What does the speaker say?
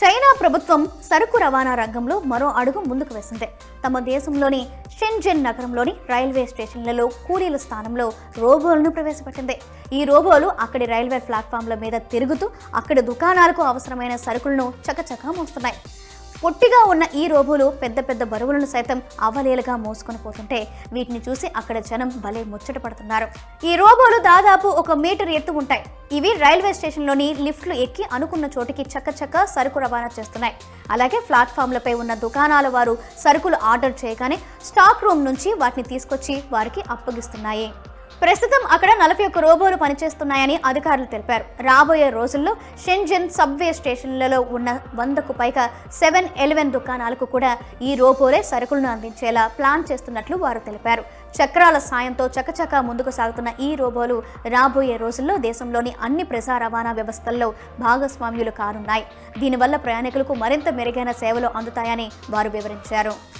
China ప్రభుత్వం సరుకు రవాణా రంగంలో మరో అడుగు ముందుకు వేసింది. తమ దేశంలోని షెన్జెన్ నగరంలోని రైల్వే స్టేషన్లలో కూలీల స్థానంలో రోబోలను ప్రవేశపెట్టింది. ఈ రోబోలు అక్కడి రైల్వే ప్లాట్ఫామ్ల మీద తిరుగుతూ అక్కడి దుకాణాలకు అవసరమైన సరుకులను చకచకా మోస్తున్నాయి. పొట్టిగా ఉన్న ఈ రోబోలు పెద్ద పెద్ద బరువులను సైతం అవలేలుగా మోసుకొని పోతుంటే వీటిని చూసి అక్కడ జనం భలే ముచ్చట పడుతున్నారు. ఈ రోబోలు దాదాపు ఒక మీటర్ ఎత్తు ఉంటాయి. ఇవి రైల్వే స్టేషన్లోని లిఫ్ట్లు ఎక్కి అనుకున్న చోటికి చక్కచక్క సరుకు రవాణా చేస్తున్నాయి. అలాగే ప్లాట్ఫామ్లపై ఉన్న దుకాణాల వారు సరుకులు ఆర్డర్ చేయగానే స్టాక్ రూమ్ నుంచి వాటిని తీసుకొచ్చి వారికి అప్పగిస్తున్నాయి. ప్రస్తుతం అక్కడ నలభై ఒక్క రోబోలు పనిచేస్తున్నాయని అధికారులు తెలిపారు. రాబోయే రోజుల్లో షెంజన్ సబ్వే స్టేషన్లలో ఉన్న వందకు పైగా సెవెన్ ఎలెవెన్ దుకాణాలకు కూడా ఈ రోబోలే సరుకులను అందించేలా ప్లాన్ చేస్తున్నట్లు వారు తెలిపారు. చక్రాల సాయంతో చకచకా ముందుకు సాగుతున్న ఈ రోబోలు రాబోయే రోజుల్లో దేశంలోని అన్ని ప్రజా రవాణా వ్యవస్థల్లో భాగస్వామ్యులు కానున్నాయి. దీనివల్ల ప్రయాణికులకు మరింత మెరుగైన సేవలు అందుతాయని వారు వివరించారు.